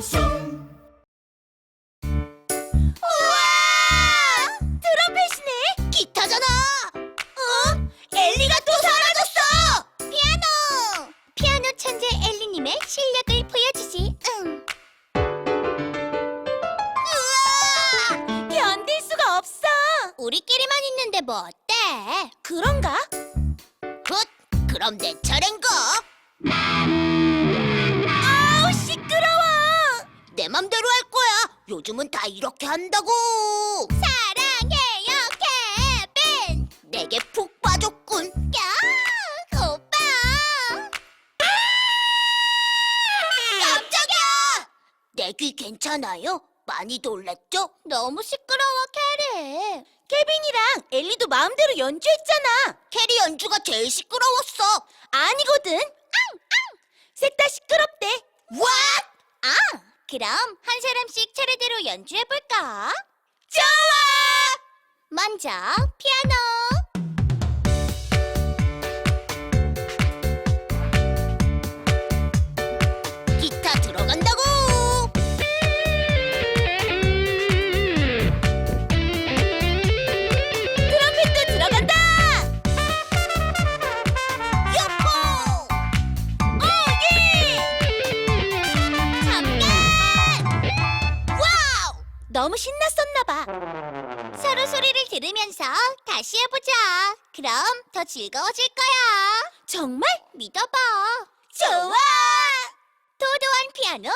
완성 우와! 트럼펫이네? 기타잖아! 어? 엘리가 또 사라졌어! 피아노! 피아노 천재 엘리님의 실력을 보여주지, 응. 우와! 견딜 수가 없어! 우리끼리만 있는데 뭐 어때? 그런가? 굿! 그럼 내 차례인가? 요즘은 다 이렇게 한다고. 사랑해요, 케빈. 내게 푹 빠졌군. 야, 오빠. 깜짝이야. 내 귀 괜찮아요? 많이 놀랐죠? 너무 시끄러워, 캐리. 케빈이랑 엘리도 마음대로 연주했잖아. 캐리 연주가 제일 시끄러웠어. 아니거든. 셋다 시끄럽대. What? 아, 그럼 한 사람씩 차례대로 연주해 볼까? 좋아! 먼저 피아노. 너무 신났었나 봐. 서로 소리를 들으면서 다시 해보자. 그럼 더 즐거워질 거야. 정말? 믿어봐. 좋아! 도도한 피아노